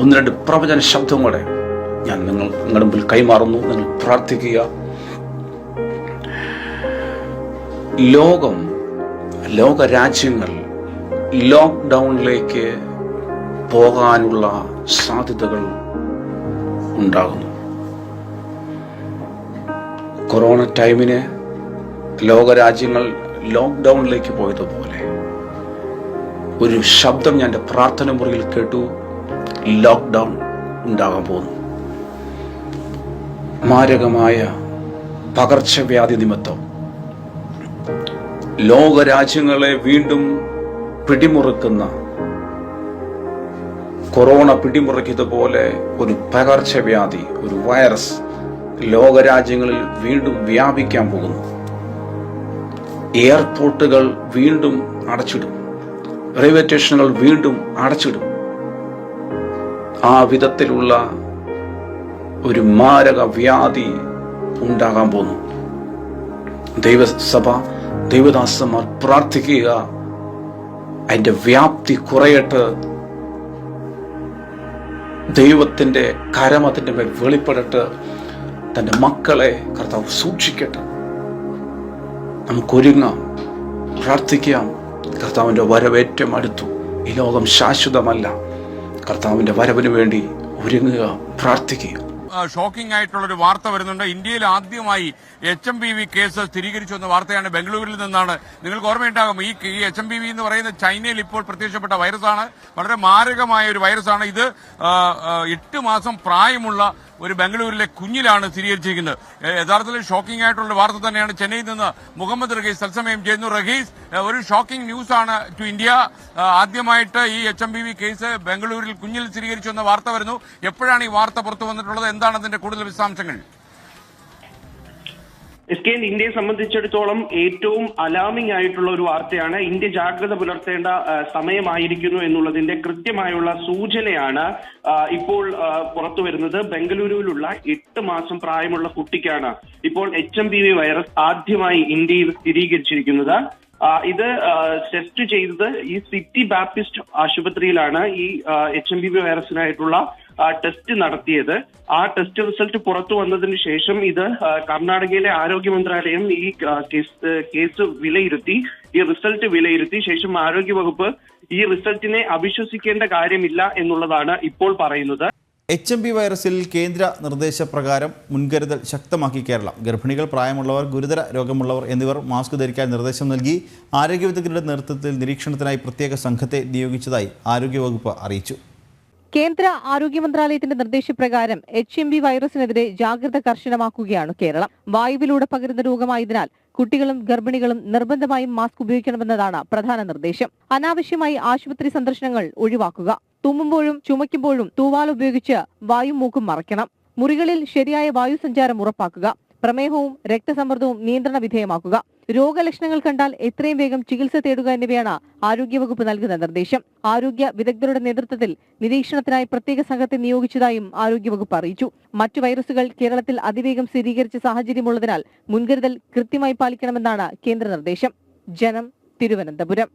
ഒന്ന് രണ്ട് പ്രവചന ശബ്ദം കൂടെ. ഞാൻ നിങ്ങൾ നിങ്ങളുടെ മുമ്പിൽ കൈമാറുന്നു നിങ്ങൾ പ്രാർത്ഥിക്കുക. ലോകം ലോക രാജ്യങ്ങൾ ലോക്ക്ഡൗണിലേക്ക് പോകാനുള്ള സാധ്യതകൾ ഉണ്ടാകുന്നു. കൊറോണ ടൈമിന് ലോകരാജ്യങ്ങൾ ലോക്ക്ഡൗണിലേക്ക് പോയതുപോലെ ഒരു ശബ്ദം ഞാൻ പ്രാർത്ഥന മുറിയിൽ കേട്ടു. ലോക്ക്ഡൗൺ ഉണ്ടാകാൻ പോകുന്നു. മാരകമായ പകർച്ചവ്യാധി നിമിത്തം ലോകരാജ്യങ്ങളെ വീണ്ടും പിടിമുറുക്കുന്ന കൊറോണ പിടിമുറുക്കിയതുപോലെ ഒരു പകർച്ചവ്യാധി ഒരു വൈറസ് ലോകരാജ്യങ്ങളിൽ വീണ്ടും വ്യാപിക്കാൻ പോകുന്നു. എയർപോർട്ടുകൾ വീണ്ടും അടച്ചിടും. റെയിൽവേ സ്റ്റേഷനുകൾ വീണ്ടും അടച്ചിടും. ആ വിധത്തിലുള്ള ഒരു മാരക വ്യാധി ഉണ്ടാകാൻ പോകുന്നു ദൈവസഭ ദൈവദാസന്മാർ പ്രാർത്ഥിക്കുക. അതിന്റെ വ്യാപ്തി കുറയട്ട് ദൈവത്തിന്റെ കരം അതിന്റെ മേൽ വെളിപ്പെടട്ട് തന്റെ മക്കളെ കർത്താവ് സൂക്ഷിക്കട്ടെ. നമുക്കൊരുങ്ങാം പ്രാർത്ഥിക്കാം. കർത്താവിന്റെ വരവേറ്റം അടുത്തു. ഈ ലോകം ശാശ്വതമല്ല. കർത്താവിന്റെ വരവിന് വേണ്ടി ഒരുങ്ങുക പ്രാർത്ഥിക്കുക. ഷോക്കിംഗ് ആയിട്ടുള്ള ഒരു വാർത്ത വരുന്നുണ്ട്. ഇന്ത്യയിൽ ആദ്യമായി H M P V case സ്ഥിരീകരിച്ചു എന്ന വാർത്തയാണ് ബംഗളൂരിൽ നിന്നാണ്. നിങ്ങൾക്ക് ഓർമ്മയുണ്ടാകും ഈ എച്ച് എം പി വി എന്ന് പറയുന്ന ചൈനയിൽ ഇപ്പോൾ പ്രത്യക്ഷപ്പെട്ട വൈറസാണ്. വളരെ മാരകമായ ഒരു വൈറസാണ്. ഇത് എട്ട് മാസം പ്രായമുള്ള ഒരു ബംഗളൂരിലെ കുഞ്ഞിലാണ് സ്ഥിരീകരിച്ചിരിക്കുന്നത്. യഥാർത്ഥത്തിൽ ഷോക്കിംഗ് ആയിട്ടുള്ള വാർത്ത തന്നെയാണ് ചെന്നൈയിൽ നിന്ന് മുഹമ്മദ് റഹീസ് തത്സമയം ചെയ്യുന്നു റഹീസ്. ഒരു ഷോക്കിംഗ് ന്യൂസ് ആണ് ടു ഇന്ത്യ. ആദ്യമായിട്ട് ഈ H M B V case ബംഗളൂരിൽ കുഞ്ഞിൽ സ്ഥിരീകരിച്ചു എന്ന വാർത്ത വരുന്നു. എപ്പോഴാണ് ഈ വാർത്ത പുറത്തു വന്നിട്ടുള്ളത്? എന്താണ് അതിന്റെ കൂടുതൽ വിശദാംശങ്ങൾ? എസ് കെ ഇന്ത്യയെ സംബന്ധിച്ചിടത്തോളം ഏറ്റവും അലാമിംഗ് ആയിട്ടുള്ള ഒരു വാർത്തയാണ്. ഇന്ത്യ ജാഗ്രത പുലർത്തേണ്ട സമയമായിരിക്കുന്നു എന്നുള്ളതിന്റെ കൃത്യമായുള്ള സൂചനയാണ് ഇപ്പോൾ പുറത്തു വരുന്നത്. ബംഗളൂരുവിലുള്ള എട്ട് മാസം പ്രായമുള്ള കുട്ടിക്കാണ് ഇപ്പോൾ H M P V virus ആദ്യമായി ഇന്ത്യയിൽ സ്ഥിരീകരിച്ചിരിക്കുന്നത്. ഇത് ടെസ്റ്റ് ചെയ്തത് ഈ സിറ്റി ബാപ്റ്റിസ്റ്റ് ആശുപത്രിയിലാണ് ഈ എച്ച് എം ബി വൈറസിനായിട്ടുള്ള ടെസ്റ്റ് നടത്തിയത്. ആ ടെസ്റ്റ് റിസൾട്ട് പുറത്തു വന്നതിന് ശേഷം ഇത് കർണാടകയിലെ ആരോഗ്യ മന്ത്രാലയം ഈ കേസ് കേസ് വിലയിരുത്തി ഈ റിസൾട്ട് വിലയിരുത്തി. ശേഷം ആരോഗ്യ വകുപ്പ് ഈ റിസൾട്ടിനെ അവിശ്വസിക്കേണ്ട കാര്യമില്ല എന്നുള്ളതാണ് ഇപ്പോൾ പറയുന്നത്. എച്ച് എം പി വൈറസിൽ കേന്ദ്ര നിർദ്ദേശപ്രകാരം മുൻകരുതൽ ശക്തമാക്കി കേരളം. ഗർഭിണികൾ പ്രായമുള്ളവർ ഗുരുതര രോഗമുള്ളവർ എന്നിവർ മാസ്ക് ധരിക്കാൻ നിർദ്ദേശം നൽകി ആരോഗ്യ വിദഗ്ധരുടെ നേതൃത്വത്തിൽ നിരീക്ഷണത്തിനായി പ്രത്യേക സംഘത്തെ നിയോഗിച്ചതായി ആരോഗ്യവകുപ്പ് അറിയിച്ചു. കേന്ദ്ര ആരോഗ്യ മന്ത്രാലയത്തിന്റെ നിർദ്ദേശപ്രകാരം എച്ച് എം ബി വൈറസിനെതിരെ ജാഗ്രത കർശനമാക്കുകയാണ് കേരളം. വായുവിലൂടെ പകരുന്ന രോഗമായതിനാൽ കുട്ടികളും ഗർഭിണികളും നിർബന്ധമായും മാസ്ക് ഉപയോഗിക്കണമെന്നതാണ് പ്രധാന നിർദ്ദേശം. അനാവശ്യമായി ആശുപത്രി സന്ദർശനങ്ങൾ ഒഴിവാക്കുക. തുമ്മുമ്പോഴും ചുമയ്ക്കുമ്പോഴും തൂവാൽ ഉപയോഗിച്ച് വായും മൂക്കും മറയ്ക്കണം. മുറികളിൽ ശരിയായ വായു സഞ്ചാരം ഉറപ്പാക്കുക. പ്രമേഹവും രക്തസമ്മർദ്ദവും നിയന്ത്രണ വിധേയമാക്കുക. രോഗലക്ഷണങ്ങൾ കണ്ടാൽ എത്രയും വേഗം ചികിത്സ തേടുക എന്നിവയാണ് ആരോഗ്യവകുപ്പ് നൽകുന്ന നിർദ്ദേശം. ആരോഗ്യ വിദഗ്ധരുടെ നേതൃത്വത്തിൽ നിരീക്ഷണത്തിനായി പ്രത്യേക സംഘത്തെ നിയോഗിച്ചതായും ആരോഗ്യവകുപ്പ് അറിയിച്ചു. മറ്റു വൈറസുകൾ കേരളത്തിൽ അതിവേഗം സ്ഥിരീകരിച്ച സാഹചര്യമുള്ളതിനാൽ മുൻകരുതൽ കൃത്യമായി പാലിക്കണമെന്നാണ് കേന്ദ്ര നിർദ്ദേശം. ജനം തിരുവനന്തപുരം.